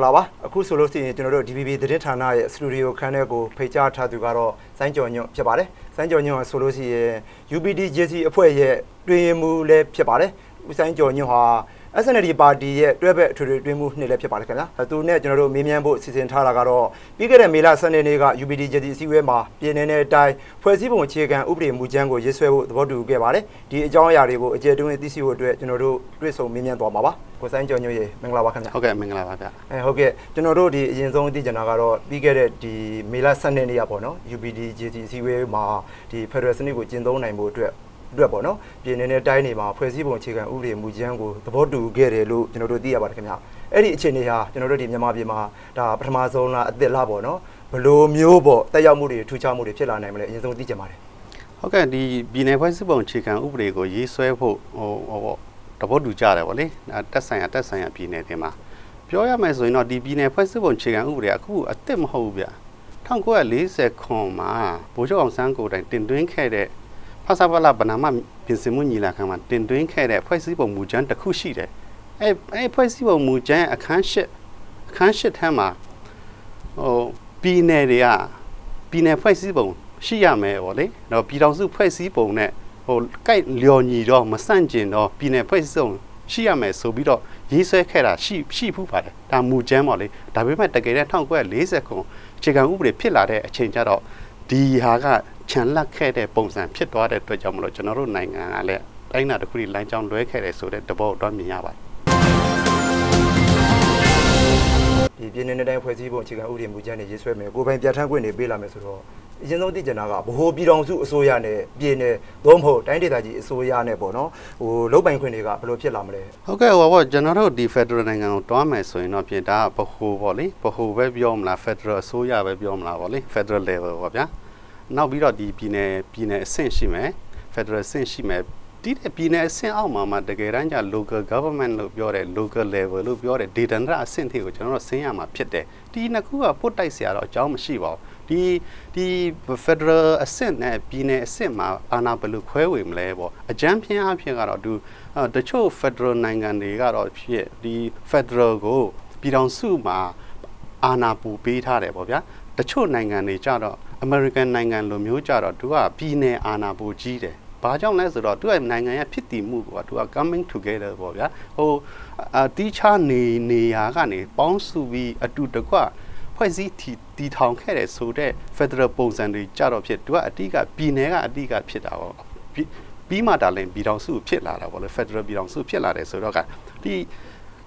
င်္ဂလာပါအခုဆိုလို့ရှိရင်ကျွန်တော်တို့ DBB သတင်းဌာနရဲ့စတူဒီယိုခန်းထဲကိုဖိတ်ကြားထားသူကတော့စိုင်းကျော်ညွန့်ဖြစ်ပါတယ်စိုင်းကျော်ညွန့်ဆိုလို့ရှိရင် UPD JC အဖွဲ့ရဲ့တွင်မှုလည်းဖြစ်ပါတယ်ဦးစိုင်းကျော်ညွန့်ဟာ SND ပါတီရဲ့တွဲဘက်အထွေထွေတွင်းမှုနှစ်လည်းဖြစ်ပါတယ်ခင်ဗျာသူနဲ့ကျွန်တော်တို့မေးမြန်းဖို့စီစဉ်ထားတာကတော့ပြီးခဲ့တဲ့မေလ12ရက်နေ့က UPD JD အစည်းအဝေးမှာပြည်내နဲ့အတိုင်းဖွဲ့စည်းပုံအခြေခံဥပဒေမူကြမ်းကိုရေးဆွဲဖို့သဘောတူခဲ့ပါတယ်ဒီအကြောင်းအရာတွေကိုအကြံတွင်းသိရှိဖို့အတွက်ကျွန်တော်တို့တွေ့ဆုံမေးမြန်းသွားမှာပါကိုဆိုင်ကျော်ညွှန်ရေမင်္ဂလာပါခင်ဗျာဟုတ်ကဲ့မင်္ဂလာပါဗျအဲဟုတ်ကဲ့ကျွန်တော်တို့ဒီအရင်ဆုံးသိကြတာကတော့ပြီးခဲ့တဲ့ဒီမေလ12ရက်နေ့ရပေါ့နော် UPD JD အစည်းအဝေးမှာဒီ Federal စနစ်ကိုကျင့်သုံးနိုင်ဖို့အတွက် အတွက်ပေါ့နော်ပြည်내နဲ့တိုင်းတွေမှာဖွဲ့စည်းပုံအခြေခံဥပဒေမူကြမ်းကိုသဘောတူခဲ့တယ်လို့ကျွန်တော်တို့သိရပါတယ်ခင်ဗျအဲ့ဒီအခြေအနေဟာကျွန်တော်တို့ဒီမြန်မာပြည်မှာဒါပထမဆုံးလားအသစ်လားပေါ့နော်ဘလိုမျိုးပေါ့တက်ရောက်မှုတွေထူးခြားမှုတွေဖြစ်လာနိုင်မလဲအရင်ဆုံးသိကြပါတယ်ဟုတ်ကဲ့ဒီပြည်내ဖွဲ့စည်းပုံအခြေခံဥပဒေကိုရေးဆွဲဖို့ဟိုဟိုသဘောတူကြတယ်ဗောလေတက်ဆိုင်ရတက်ဆိုင်ရပြည်내တွေမှာပြောရမယ်ဆိုရင်တော့ဒီပြည်내ဖွဲ့စည်းပုံအခြေခံဥပဒေကအခုအသစ်မဟုတ်ဘူးဗျ1940ခွန်မှာဗိုလ်ချုပ်အောင်ဆန်းကိုတိုင်တင်သွင်းခဲ့တဲ့ ဖဆပလဗနာမပြင်ဆင်မှုညီလာခံမှာတင်သွင်းခဲ့တဲ့ဖွဲ့စည်းပုံမူကြမ်းတစ်ခုရှိတယ်အဲအဲဖွဲ့စည်းပုံမူကြမ်းအခန်း၈အခန်း၈ထဲမှာဟိုပြည်နယ်တွေကပြည်နယ်ဖွဲ့စည်းပုံရှိရမယ်ဗောလေတော့ပြည်တော်စုဖွဲ့စည်းပုံနဲ့ဟိုကြိုက်လျော်ညီတော့မဆန့်ကျင်တော့ပြည်နယ်ဖွဲ့စည်းပုံရှိရမယ်ဆိုပြီးတော့ရေးဆွဲခဲ့တာရှိရှိဖူးပါတယ်ဒါမူကြမ်းပေါ့လေဒါပေမဲ့တကယ်တမ်း1940ခုအခြေခံဥပဒေဖြစ်လာတဲ့အချိန်ကျတော့ဒီဟာက ခြံလက်ခဲ့တဲ့ပုံစံဖြစ်သွားတဲ့အတွက်ကြောင့်မလို့ကျွန်တော်တို့နိုင်ငံကလည်းတိုင်းနာတစ်ခုဒီလိုင်းကြောင်းလွဲခဲ့တယ်ဆိုတဲ့တဘောတော့မြင်ရပါတယ်ဒီပြည်내တိုင်းဖွဲ့စည်းပုံအခြေခံဥပဒေမူကြမ်းတွေရေးဆွဲမယ်ကိုပိုင်ပြဋ္ဌာန်းခွင့်တွေပေးလာမယ်ဆိုတော့အရင်ဆုံးသိကျင်တာကဗဟိုပြည်တော်စုအစိုးရနဲ့ပြည်내သို့မဟုတ်တိုင်းဒေသကြီးအစိုးရနဲ့ပေါ့နော်ဟိုလုတ်ပိုင်ခွင့်တွေကဘယ်လိုဖြစ်လာမလဲဟုတ်ကဲ့ဟောပေါ့ကျွန်တော်တို့ဒီ Federal နိုင်ငံကိုတွားမယ်ဆိုရင်တော့ပြင်ဒါဗဟိုပေါ့လေဗဟိုပဲပြောမလား Federal အစိုးရပဲပြောမလားပေါ့လေ Federal level ပေါ့ဗျာ နောက်ပြီးတော့ဒီပြည်နယ်ပြည်နယ်အဆင့်ရှိမယ် Federal အဆင့်ရှိမယ်ဒီတဲ့ပြည်နယ်အဆင့်အောက်မှာမှတကယ်တမ်းကျ local government လို့ပြောတဲ့ local level လို့ပြောတဲ့ data အဆင့်တွေကိုကျွန်တော်တို့ဆင်းရမှာဖြစ်တယ်ဒီနှစ်ခုကပို့တိုက်စရာတော့အကြောင်းမရှိပါဘူးဒီဒီ federal အဆင့်နဲ့ပြည်နယ်အဆင့်မှာအာဏာဘယ်လိုခွဲဝေမလဲပေါ့အကြမ်းဖျင်းအဖြစ်ကတော့သူတချို့ federal နိုင်ငံတွေကတော့ဖြစ်ဒီ federal ကိုပြည်ထောင်စုမှာအာဏာပူပေးထားတယ်ပေါ့ဗျာတချို့နိုင်ငံတွေကြတော့ American နိုင်ငံလိုမျိုးကြတော့သူကပြည်နယ်အာဏာပူကြီးတယ်ဘာကြောင့်လဲဆိုတော့သူကနိုင်ငံရဲ့ဖြစ်တည်မှုကသူက coming together ပေါ့ဗျာဟိုအတီးချနေနေရာကနေပေါင်းစုပြီးအတူတကွဖွဲ့စည်းတည်ထောင်ခဲ့တဲ့ဆိုတဲ့ federal ပုံစံတွေကြတော့ဖြစ်သူကအတိကပြည်နယ်ကအတိကဖြစ်တာပေါ့ပြီးမှဒါလည်းပြည်တော်စုဖြစ်လာတာပေါ့လေ federal ပြည်တော်စုဖြစ်လာတယ်ဆိုတော့ကဒီ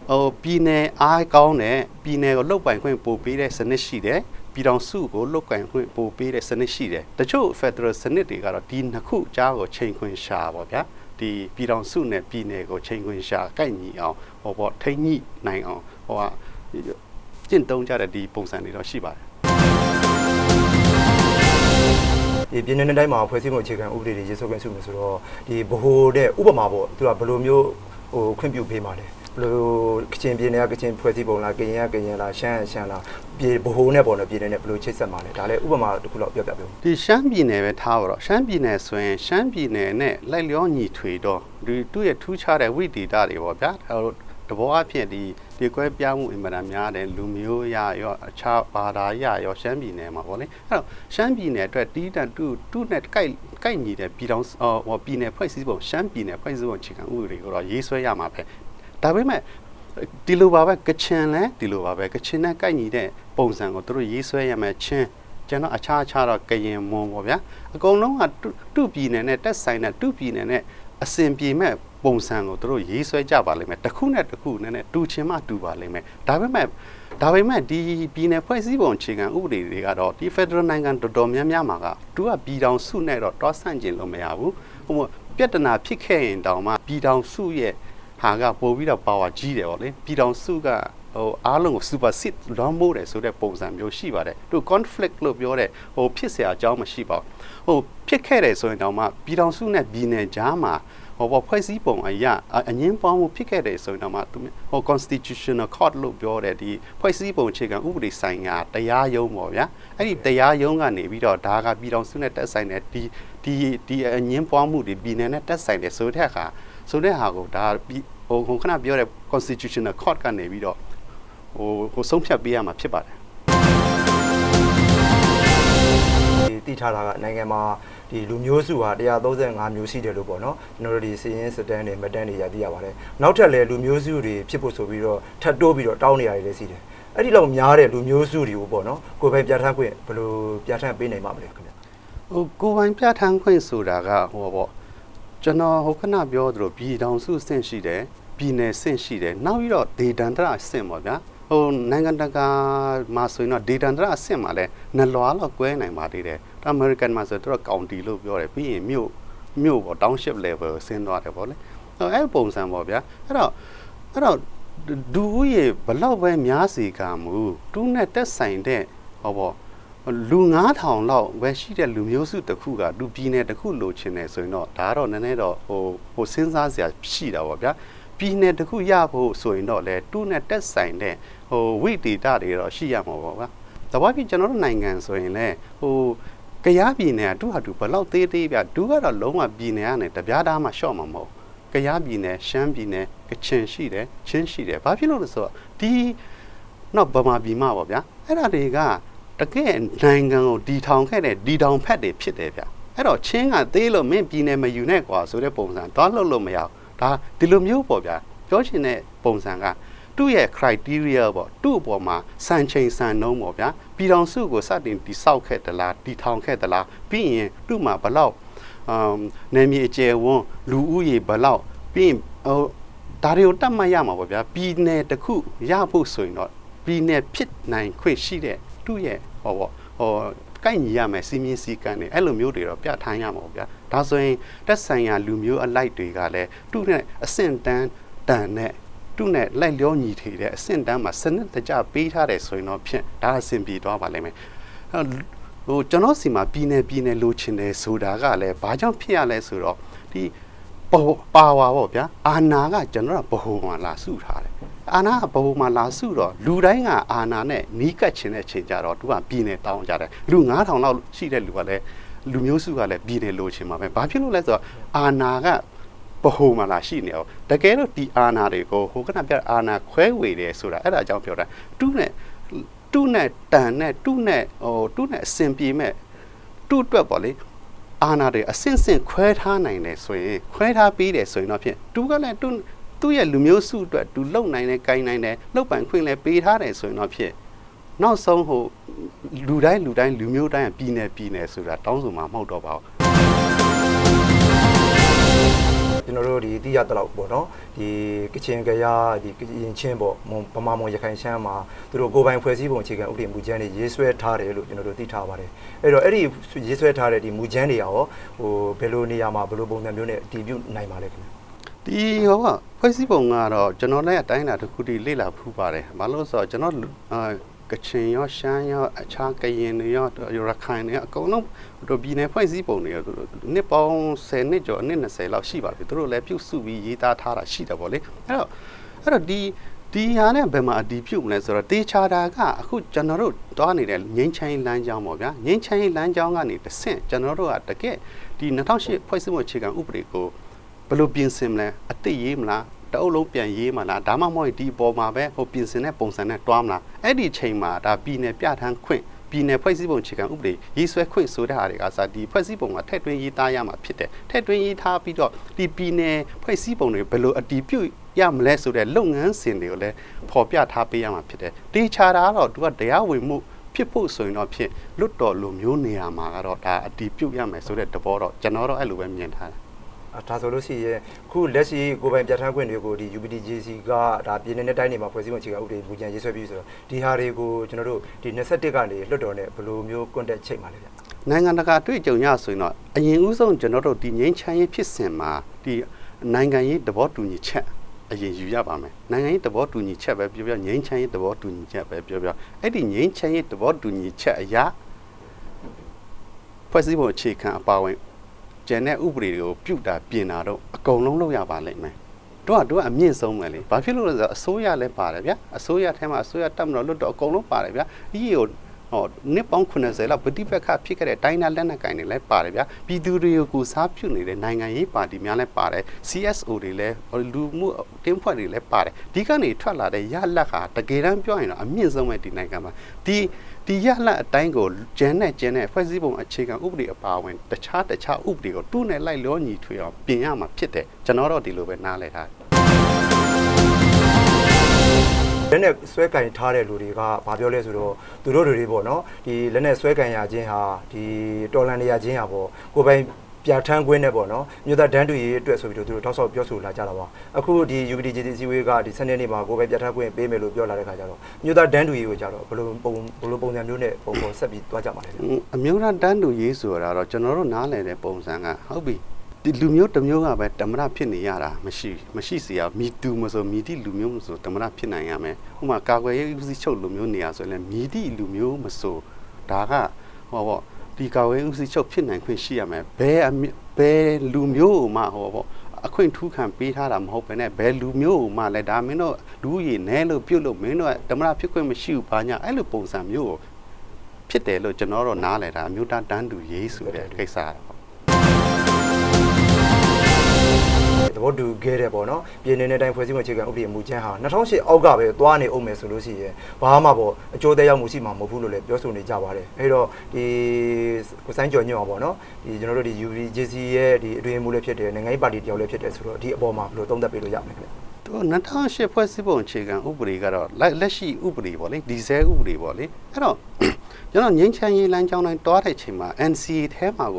ဟိုပြည်နယ်အားကောင်းတဲ့ပြည်နယ်ကိုလုတ်ပိုင်ခွင့်ပို့ပေးတဲ့စနစ်ရှိတယ် ပြည်ထောင်စုကိုလုတ်ကင်ခွင့်ပို့ပေးတဲ့စနစ်ရှိတယ်တချို့ Federal စနစ်တွေကတော့ဒီနှစ်ခုကြားကိုချိန်ခွင်ရှာပါဗျာဒီပြည်ထောင်စုနဲ့ပြည်နယ်ကိုချိန်ခွင်ရှာကိုက်ညီအောင်ဟောပေါ့ထိမ့်ညိနိုင်အောင်ဟောကျင့်သုံးကြတဲ့ဒီပုံစံတွေတော့ရှိပါတယ်ဒီပြည်내တိုင်းမှာဖွဲ့စည်းပုံအခြေခံဥပဒေတွေရေးဆွဲခွင့်ရှိမယ်ဆိုတော့ဒီဗဟိုတဲ့ဥပမာပေါ့သူကဘယ်လိုမျိုးဟိုခွင့်ပြုပေးမှာလဲ ဘလို့ကချင်ပြည်နယ်ကကချင်ဖွဲ့စည်းပုံလားကရင်ကကရင်လားရှမ်းကရှမ်းလားပြည်ဘိုးနဲ့ပေါ့နော်ပြည်နယ်နဲ့ဘလို့ချိတ်ဆက်မှာလဲဒါလည်းဥပမာတစ်ခုလောက်ပြောပြပေးဦးဒီရှမ်းပြည်နယ်ပဲထားပါတော့ရှမ်းပြည်နယ်ဆိုရင်ရှမ်းပြည်နယ်နဲ့လိုက်လျောညီထွေတော့ဒီသူ့ရဲ့ထူးခြားတဲ့ဝိတီတာတွေပေါ့ဗျာအဲတဘောအဖြစ်ဒီဒီကွဲပြားမှုအင်မတန်များတယ်လူမျိုးရရောအခြားဘာသာရရောရှမ်းပြည်နယ်မှာပေါ့လေအဲ့တော့ရှမ်းပြည်နယ်အတွက်တီးတန်တူတူနဲ့ကိုက်ကိုက်ညီတဲ့ပြည်တော်ဟောပြည်နယ်ဖွဲ့စည်းပုံရှမ်းပြည်နယ်ဖွဲ့စည်းပုံအခြေခံဥပဒေကိုတော့ရေးဆွဲရမှာပဲ ဒါပေမဲ့ဒီလိုပါပဲကချင်လဲဒီလိုပါပဲကချင်နဲ့ကိုက်ညီတဲ့ပုံစံကိုတို့ရေးဆွဲရမယ်ချင်းကျွန်တော်အခြားအခြားတော့ကရင်မွန်ပေါ့ဗျာအကုန်လုံးကတုပြည်နယ်နဲ့တက်ဆိုင်တဲ့တုပြည်နယ်နဲ့အစဉ်ပြေမဲ့ပုံစံကိုတို့ရေးဆွဲကြပါလိမ့်မယ်တစ်ခုနဲ့တစ်ခုနဲ့နဲ့တူချင်မှတူပါလိမ့်မယ်ဒါပေမဲ့ဒါပေမဲ့ဒီပြည်နယ်ဖွဲ့စည်းပုံအခြေခံဥပဒေတွေကတော့ဒီ Federal နိုင်ငံတော်တော်များများမှာကသူကပြည်ထောင်စုနဲ့တော့တွားဆန့်ကျင်လို့မရဘူးဟိုပြဿနာဖြစ်ခဲ့ရင်တောင်မှပြည်ထောင်စုရဲ့ ဟာကပို့ပြီးတော့ power ကြီးတယ်ဗောလေပြည်တော်စုကဟိုအားလုံးကို super sit လွှမ်းမိုးတယ်ဆိုတဲ့ပုံစံမျိုးရှိပါတယ်သူ conflict လို့ပြောတဲ့ဟိုဖြစ်เสียအကြောင်းမရှိပါဘူးဟိုဖြစ်ခဲ့တယ်ဆိုရင်တောင်မှပြည်တော်စုနဲ့ပြည်နယ်ကြားမှာဟောဖွဲ့စည်းပုံအရာအငင်းပေါင်းမှုဖြစ်ခဲ့တယ်ဆိုရင်တော့မှသူဟို constitutional court လို့ပြောတဲ့ဒီဖွဲ့စည်းပုံအခြေခံဥပဒေဆိုင်ရာတရားရုံးပေါ့ဗျာအဲ့ဒီတရားရုံးကနေပြီးတော့ဒါကပြည်တော်စုနဲ့တက်ဆိုင်တဲ့ဒီဒီဒီအငင်းပွားမှုတွေပြည်နယ်နဲ့တက်ဆိုင်တယ်ဆိုတဲ့အခါ ဆိုတဲ့ဟာကိုဒါဟိုခုခဏပြောတဲ့ constitutional court ကနေပြီးတော့ဟဟိုဟိုဆုံးဖြတ်ပေးရမှာဖြစ်ပါတယ်ဒီတည်ထားတာကနိုင်ငံမှာဒီလူမျိုးစုဟာ135မျိုးရှိတယ်လို့ပေါ့နော်ကျွန်တော်တို့ဒီစီရင်စတန်တွေမတန်တွေရသိရပါတယ်နောက်ထပ်လည်းလူမျိုးစုတွေဖြစ်ဖို့ဆိုပြီးတော့ထပ်တိုးပြီးတော့တောင်းနေရတယ်လည်းရှိတယ်အဲ့ဒီလောက်များတဲ့လူမျိုးစုတွေကိုပေါ့နော်ကိုယ်ပိုင်ပြဋ္ဌာန်းခွင့်ဘယ်လိုပြဋ္ဌာန်းပေးနိုင်မှာမလဲခင်ဗျဟိုကိုယ်ပိုင်ပြဋ္ဌာန်းခွင့်ဆိုတာကဟိုပေါ့ ကျွန်တော်ဟိုခဏပြောသလိုပြည်ထောင်စုစင့်ရှိတယ်ပြည်နယ်စင့်ရှိတယ်နောက်ပြီးတော့ဒေတန္တရစင့်ပေါ့ဗျာဟိုနိုင်ငံတကာမှာဆိုရင်တော့ဒေတန္တရအဆင့်မှာလဲနှလွားတော့ကွဲနိုင်ပါသေးတယ်ဒါအမေရိကန်မှာဆိုတော့ကောင်တီလို့ပြောတယ်ပြီးရင်မြို့မြို့ပေါ့ township level ဆင်းသွားတယ်ပေါ့လေအဲ့အဲ့ပုံစံပေါ့ဗျာအဲ့တော့အဲ့တော့ဒူဦးရေဘလောက်ပဲများစီကမူတူးနဲ့တက်ဆိုင်တဲ့ဟောပေါ့ လူ9000လောက်ပဲရှိတဲ့လူမျိုးစုတစ်ခုကလူပြည်နယ်တစ်ခုလိုချင်တယ်ဆိုရင်တော့ဒါကတော့နည်းနည်းတော့ဟိုဟိုစဉ်းစားစရာရှိတာပေါ့ဗျာပြည်နယ်တစ်ခုရဖို့ဆိုရင်တော့လေတူးနဲ့တက်ဆိုင်တဲ့ဟိုဝိတေတာတွေတော့ရှိရမှာပေါ့ဗျာတဘာဖြစ်ကျွန်တော်တို့နိုင်ငံဆိုရင်လေဟိုကရားပြည်နယ်ကတူဟာတူဘလောက်သေးသေးဗျဒူကတော့လုံးဝပြည်နယ်ကနေတပြားသားမှရှော့မှာမဟုတ်ကရားပြည်နယ်ရှမ်းပြည်နယ်ကချင်ရှိတယ်ချင်းရှိတယ်ဘာဖြစ်လို့လဲဆိုတော့ဒီနောက်ဗမာပြည်မှာပေါ့ဗျာအဲ့ဒါတွေက တကယ်နိုင်ငံကိုဒီထောင်ခဲ့တဲ့ဒီထောင်ဖက်တွေဖြစ်တယ်ဗျအဲ့တော့ချင်းကသေးလို့မင်းပြည်နယ်မယူနဲ့ကွာဆိုတဲ့ပုံစံသွားလို့လို့မရဘူးဒါဒီလိုမျိုးပေါ့ဗျာပြောချင်တဲ့ပုံစံကသူ့ရဲ့ criteria ပေါ့သူ့အပေါ်မှာစံချိန်စံနှုန်းပေါ့ဗျာပြည်တော်စုကိုစတင်တိဆောက်ခဲ့သလားတီထောင်ခဲ့သလားပြီးရင်သူ့မှာဘလောက်အမ်နယ်မြေအကျယ်ဝန်းလူဦးရေဘလောက်ပြီးရင်ဟိုဒါတွေကိုတတ်မှတ်ရမှာပေါ့ဗျာပြည်နယ်တစ်ခုရဖို့ဆိုရင်တော့ပြည်နယ်ဖြစ်နိုင်ခွင့်ရှိတဲ့ သူ့ရဲ့ဟောပေါ့ဟောကိုက်ညီရမယ်စီမင်းစည်းကမ်းတွေအဲ့လိုမျိုးတွေတော့ပြဋ္ဌာန်းရမှာပေါ့ဗျာဒါဆိုရင်တက်ဆိုင်ရာလူမျိုးအလိုက်တွေကလည်းသူ့နဲ့အဆင့်တန်းတန်နဲ့သူ့နဲ့လိုက်လျောညီထည်တဲ့အဆင့်တန်းမှာစနစ်တကျပေးထားတယ်ဆိုရင်တော့ဖြင့်ဒါအဆင်ပြေသွားပါလိမ့်မယ်အဲ့ဟိုကျွန်တော်စီမှာပြည်နယ်ပြည်နယ်လိုချင်တယ်ဆိုတာကလည်းဘာကြောင့်ဖြစ်ရလဲဆိုတော့ဒီပါဝါပေါ့ဗျာအာနာကကျွန်တော်ကဘ ਹੁ မှာလာစုထားတယ် အာနာကဘ ਹੁ မှာလာစုတော့လူတိုင်းကအာနာနဲ့နီးကပ်ချင်တဲ့ချိန်ကြတော့သူကပြည်နယ်တောင်းကြတယ်လူ9000လောက်ရှိတဲ့လူကလည်းလူမျိုးစုကလည်းပြည်နယ်လိုချင်မှာပဲဘာဖြစ်လို့လဲဆိုတော့အာနာကဘ ਹੁ မှာလာရှိနေအောင်တကယ်လို့ဒီအာနာတွေကိုဟိုကနပြအာနာခွဲဝေတယ်ဆိုတာအဲ့ဒါအကြောင်းပြောတာသူနဲ့သူနဲ့တန်နဲ့သူနဲ့ဟိုသူနဲ့အစင်ပြေမဲ့သူ့အတွက်ပေါ့လေအာနာတွေအစင်စင်ခွဲထားနိုင်တယ်ဆိုရင်ခွဲထားပြီးတယ်ဆိုရင်တော့ဖြင့်သူကလည်းသူ သူ့ရဲ့လူမျိုးစုအတွက်သူလုံနိုင်တယ်၊ကိုင်နိုင်တယ်၊လုံပိုင်ခွင့်လည်းပေးထားတယ်ဆိုရင်တော့ဖြင့်နောက်ဆုံးဟိုလူတိုင်းလူတိုင်းလူမျိုးတိုင်းကပြည်နယ်ပြည်နယ်ဆိုတာတောင်းဆိုမှာမဟုတ်တော့ပါဘူးကျွန်တော်တို့ဒီတိရတလောက်ပေါ့နော်ဒီကချင်ကရဒီကရင်ချင်းပေါ့မွန်ဗမာမွန်ရခိုင်ရှမ်းမှာသူတို့ကိုယ်ပိုင်ဖွဲ့စည်းပုံအခြေခံဥပဒေမူကြမ်းတွေရေးဆွဲထားတယ်လို့ကျွန်တော်တို့သိထားပါတယ်အဲ့တော့အဲ့ဒီရေးဆွဲထားတဲ့ဒီမူကြမ်းတွေရောဟိုဘယ်လိုနေရာမှာဘယ်လိုပုံစံမျိုးနဲ့အတည်ပြုနိုင်ပါလဲခင်ဗျ ဒီဟောကဖွဲ့စည်းပုံကတော့ကျွန်တော်လည်းအတိုင်းအတာတစ်ခုတည်းလေ့လာဖူးပါတယ်ဘာလို့လဲဆိုတော့ကျွန်တော်အာကချင်ရောရှမ်းရောအခြားကရင်တွေရောရခိုင်တွေရောအကုန်လုံးတို့ပြည်နယ်ဖွဲ့စည်းပုံတွေရောနှစ်ပေါင်း10နှစ်ကျော်နှစ်20လောက်ရှိပါပြီသူတို့လည်းပြုစုပြီးရေးသားထားတာရှိတယ်ဗောလေအဲ့တော့အဲ့တော့ဒီဒီဟာနဲ့ဘယ်မှာအတီးပြုတ်မလဲဆိုတော့တေချာတာကအခုကျွန်တော်တို့တွားနေတဲ့ငိမ့်ချိုင်းလမ်းကြောင်းပေါ့ဗျာငိမ့်ချိုင်းလမ်းကြောင်းကနေတစ်ဆင့်ကျွန်တော်တို့ကတကယ်ဒီ2008ဖွဲ့စည်းပုံအခြေခံဥပဒေကို ဘယ်လိုပြင်ဆင်မလဲအတိတ်ရေးမလားတအုပ်လုံးပြန်ရေးမလားဒါမှမဟုတ်ဒီပေါ်မှာပဲဟိုပြင်ဆင်တဲ့ပုံစံနဲ့တွားမလားအဲ့ဒီချိန်မှာဒါပြည်နယ်ပြဋ္ဌာန်းခွင့်ပြည်နယ်ဖွဲ့စည်းပုံအခြေခံဥပဒေရေးဆွဲခွင့်ဆိုတဲ့ဟာတွေကစဒီဖွဲ့စည်းပုံကထက်တွင်းရေးသားရမှာဖြစ်တယ်ထက်တွင်းရေးထားပြီးတော့ဒီပြည်နယ်ဖွဲ့စည်းပုံတွေဘယ်လိုအတည်ပြုရမလဲဆိုတဲ့လုပ်ငန်းစဉ်တွေကိုလည်းဖော်ပြထားပေးရမှာဖြစ်တယ်တေချာတာကတော့သူကတရားဝင်မှုဖြစ်ဖို့ဆိုရင်တော့ဖြစ်လွတ်တော်လိုမျိုးနေရာမှာကတော့ဒါအတီးပြုတ်ရမယ်ဆိုတဲ့သဘောတော့ကျွန်တော်တော့အဲ့လိုပဲမြင်ထားတယ်အဲ ဒါဆိုလို့ရှိရင်ခုလက်ရှိကိုယ်ပိုင်ပြဋ္ဌာန်းခွင့်တွေကိုဒီ UPDJC ကဒါပြည်နယ်နဲ့တိုင်းတွေမှာဖွဲ့စည်းပုံအခြေခံဥပဒေမူကြမ်းရေးဆွဲပြီးဆိုတော့ဒီဟာတွေကိုကျွန်တော်တို့ဒီ21ကနေလွတ်တော်နဲ့ဘယ်လိုမျိုး contact ချိန်ပါလဲဗျနိုင်ငံတကာတွေ့ကြုံရဆိုရင်တော့အရင်ဦးဆုံးကျွန်တော်တို့ဒီငိမ့်ချမ်းရေးဖြစ်စဉ်မှာဒီနိုင်ငံရေးသဘောတူညီချက်အရင်ယူရပါမယ်နိုင်ငံရေးသဘောတူညီချက်ပဲပြောပြောငိမ့်ချမ်းရေးသဘောတူညီချက်ပဲပြောပြောအဲ့ဒီငိမ့်ချမ်းရေးသဘောတူညီချက်အရာဖွဲ့စည်းပုံအခြေခံအပါအဝင် ကျန်တဲ့ဥပဒေတွေကိုပြုတာပြင်တာတော့အကုန်လုံးလုပ်ရပါလိမ့်မယ်တို့ကတို့ကအမြင့်ဆုံးပဲလေဘာဖြစ်လို့လဲဆိုတော့အစိုးရလည်းပါတယ်ဗျာအစိုးရထဲမှာအစိုးရတက်မလို့လွတ်တော့အကုန်လုံးပါတယ်ဗျာဒီကိုဟဟောနှစ်ပေါင်း80လောက်ဗတိပက္ခဖြစ်ခဲ့တဲ့တိုင်းနာလက်နက်ကင်တွေလည်းပါတယ်ဗျာပြည်သူတွေကိုစားပြုနေတဲ့နိုင်ငံရေးပါတီများလည်းပါတယ် CSO တွေလည်းလူမှုတင်းဖွဲ့တွေလည်းပါတယ်ဒီကနေထွက်လာတဲ့ရလက်ကတကယ်တမ်းပြောရင်တော့အမြင့်ဆုံးပဲဒီနိုင်ငံမှာဒီ ဒီရလက်အတိုင်းကိုကျန်းနဲ့ကျန်းနဲ့ဖွဲ့စည်းပုံအခြေခံဥပဒေအပါအဝင်တခြားတခြားဥပဒေကိုတူးနဲ့လိုက်လောညီထွေအောင်ပြင်ရမှာဖြစ်တယ်ကျွန်တော်တို့ဒီလိုပဲနားလည်ထားတယ်လက်နဲ့ဆွဲကင်ထားတဲ့လူတွေကဘာပြောလဲဆိုတော့သူတို့တွေပေါ့နော်ဒီလက်နဲ့ဆွဲကင်ရခြင်းဟာဒီတော်လန်နေရခြင်းဟာပေါ့ကိုယ်ပိုင် ပြဋ္ဌာန်းခွင့်နဲ့ပေါ့နော်မြို့သားဒန်းတူရေးအတွက်ဆိုပြီးတော့သူတို့ထောက်ဆောက်ပြောဆိုလာကြတာပါအခုဒီ UPDJC စီဝေးကဒီစနေနေ့မှာကိုယ်ပိုင်ပြဋ္ဌာန်းခွင့်ပေးမယ်လို့ပြောလာတဲ့ခါကျတော့မြို့သားဒန်းတူရေးကိုကြတော့ဘယ်လိုပုံဘယ်လိုပုံစံမျိုးနဲ့ပုံပေါ်ဆက်ပြီးသွားကြမှာလဲအမျိုးသားတန်းတူရေးဆိုတာတော့ကျွန်တော်တို့နားလည်တဲ့ပုံစံကဟုတ်ပြီဒီလူမျိုးတစ်မျိုးကပဲဓမ္မရဖြစ်နေရတာမရှိမရှိစီရမီတူမဆိုမီတိလူမျိုးမဆိုဓမ္မရဖြစ်နိုင်ရမယ်ဥပမာကာကွယ်ရေးဦးစီးချုပ်လူမျိုးနေရဆိုရင်မီတိလူမျိုးမဆိုဒါကဟောပေါ့ ဒီကာကွယ်ဦးစီးချုပ်ဖြစ်နိုင်ခွင့်ရှိရမယ်ဘယ်ဘယ်လူမျိုးမှဟောပေါ့အခွင့်ထူးခံပေးထားတာမဟုတ်ဘဲနဲ့ဘယ်လူမျိုးမှလည်းဒါမင်းတို့လူရည်နဲလို့ပြုတ်လို့မင်းတို့ဓမ္မရဖြစ်ခွင့်မရှိဘူးဘာညာအဲ့လိုပုံစံမျိုးကိုဖြစ်တယ်လို့ကျွန်တော်တို့နားလည်တာအမျိုးသားတန်းတူရေးဆိုတဲ့ကိစ္စ ဘောတူခဲ့တဲ့ပေါ့နော်ပြည်내နဲ့တိုင်းဖွဲ့စည်းမှုအခြေခံဥပဒေမူကြမ်းဟာ2008အောက်ကပဲသွားနေအောင်မယ်ဆိုလို့ရှိရင်ဘာမှပေါ့အကျိုးသက်ရောက်မှုရှိမှာမဟုတ်ဘူးလို့လည်းပြောဆိုနေကြပါတယ်အဲဒီတော့ဒီကိုစိုင်းကျော်ညွန့်အောင်ပေါ့နော်ဒီကျွန်တော်တို့ဒီ UVJC ရဲ့ဒီအတွင်းမှုလည်းဖြစ်တယ်နိုင်ငံရေးပါတီတယောက်လည်းဖြစ်တယ်ဆိုတော့ဒီအပေါ်မှာဘယ်လိုသုံးသပ်ပေးလို့ရမလဲခင်ဗျသူ2008ဖွဲ့စည်းပုံအခြေခံဥပဒေကတော့လက်ရှိဥပဒေပေါ့လေဒီဇယ်ဥပဒေပေါ့လေအဲ့တော့ ကျွန်တော်ငင်းချမ်းရေးလမ်းကြောင်းတိုင်းတွားတဲ့ချိန်မှာ NCA ထဲမှာက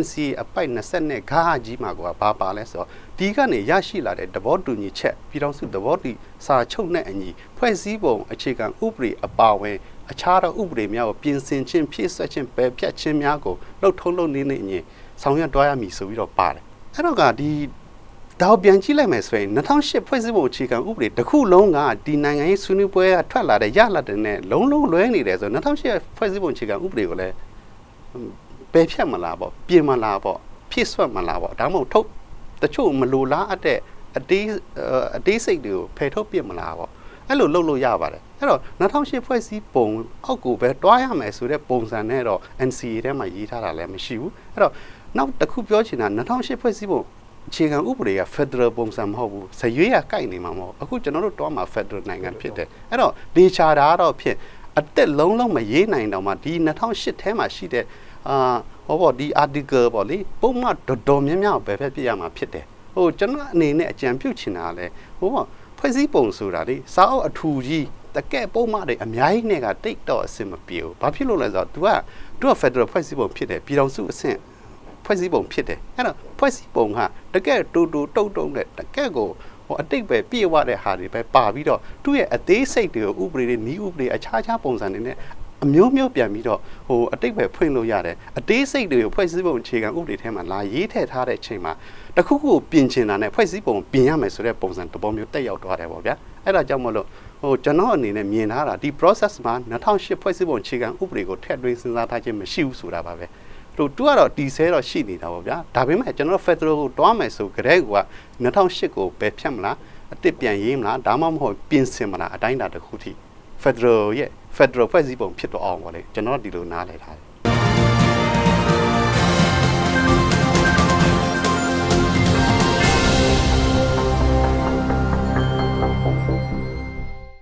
NCA အပိုက်20နဲ့ဂါးကြီးမှာကဘာပါလဲဆိုတော့ဒီကနေရရှိလာတဲ့သဘောတူညီချက်ပြည်တော်စုသဘောတူစာချုပ်နဲ့အညီဖွဲ့စည်းပုံအခြေခံဥပဒေအပါအဝင်အခြားသောဥပဒေများကိုပြင်ဆင်ခြင်းဖြည့်ဆွက်ခြင်းပယ်ဖြတ်ခြင်းများကိုလှုပ်ထုံးလုပ်နေနေအညီဆောင်ရွက်တွားရမည်ဆိုပြီးတော့ပါတယ်အဲ့တော့ကဒီ ဒါကိုပြန်ကြည့်လိုက်မယ်ဆိုရင်2008ဖွဲ့စည်းပုံအခြေခံဥပဒေတစ်ခုလုံးကဒီနိုင်ငံရေးဆွေးနွေးပွဲကထွက်လာတဲ့ရလဒ်တွေနဲ့လုံးလုံးလွဲနေတယ်ဆိုတော့2008ဖွဲ့စည်းပုံအခြေခံဥပဒေကိုလည်းပယ်ဖြတ်မလားပေါ့ပြင်မလားပေါ့ဖြည့်ဆွတ်မလားပေါ့ဒါမှမဟုတ်ထုတ်တချို့မလိုလားအပ်တဲ့အတေးအတေးစိတ်တွေကိုဖယ်ထုတ်ပြစ်မလားပေါ့အဲ့လိုလုပ်လို့ရပါတယ်အဲ့တော့2008ဖွဲ့စည်းပုံအောက်ကိုပဲတွားရမယ်ဆိုတဲ့ပုံစံနဲ့တော့ NCA ထဲမှာရေးထားတာလည်းမရှိဘူးအဲ့တော့နောက်တစ်ခုပြောချင်တာ2008ဖွဲ့စည်းပုံ အခြေခံဥပဒေက Federal ပုံစံမဟုတ်ဘူးဇရွေးရကိုက်နေမှာမဟုတ်အခုကျွန်တော်တို့တွားမှာ Federal နိုင်ငံဖြစ်တယ်အဲ့တော့ဒေချာတာတော့ဖြစ်အသက်လုံးလုံးမရေးနိုင်တော့မှဒီ2008ထဲမှာရှိတဲ့အာဟောပေါ့ဒီ article ပေါ့လေပုံမှန်တော်တော်များများပဲဖက်ပြရမှာဖြစ်တယ်ဟိုကျွန်တော်အနေနဲ့အကြံပြုချင်တာလဲဟိုပေါ့ဖွဲ့စည်းပုံဆိုတာလေစာအုပ်အထူကြီးတကဲ့ပုံမှန်တွေအများကြီးနဲ့ကတိတ်တော့အဆင်မပြေဘူးဘာဖြစ်လို့လဲဆိုတော့ तू က तू က Federal ဖွဲ့စည်းပုံဖြစ်တယ်ပြည်တော်စုအဆင့် ဖွဲ့စည်းပုံဖြစ်တယ်အဲ့တော့ဖွဲ့စည်းပုံကတကယ်တူတူတုတ်တုံးနဲ့တကယ်ကိုဟိုအတိတ်ပဲပြည့်ဝတဲ့ဟာတွေပဲပါပြီးတော့သူ့ရဲ့အသေးစိတ်တွေကိုဥပဒေတွေနီးဥပဒေအခြားခြားပုံစံတွေနဲ့အမျိုးမျိုးပြန်ပြီးတော့ဟိုအတိတ်ပဲဖွင့်လို့ရတယ်အသေးစိတ်တွေကိုဖွဲ့စည်းပုံအခြေခံဥပဒေထဲမှာလာရေးထည့်ထားတဲ့အချိန်မှာတခုခုပြင်ချင်တာနဲ့ဖွဲ့စည်းပုံပြင်ရမယ်ဆိုတဲ့ပုံစံတစ်ပုံမျိုးတက်ရောက်သွားတယ်ပေါ့ဗျာအဲ့ဒါကြောင့်မလို့ဟိုကျွန်တော်အနေနဲ့မြင်ထားတာဒီ process မှာ2008ဖွဲ့စည်းပုံအခြေခံဥပဒေကိုထည့်သွင်းစဉ်းစားထားခြင်းမရှိဘူးဆိုတာပါပဲ တို့သူကတော့တီဆဲတော့ရှိနေတာပေါ့ဗျာဒါပေမဲ့ကျွန်တော် Federal ကိုတွားမယ်ဆိုကြတဲ့က2008ကိုပဲဖြတ်မလားအစ်စ်ပြန်ရေးမလားဒါမှမဟုတ်ပြင်ဆင်မလားအတိုင်းအတာတစ်ခုထိ Federal ရဲ့ Federal ဖွဲ့စည်းပုံဖြစ်တော့အောင်ပေါ့လေကျွန်တော်ဒီလိုနားလည်ထားတယ်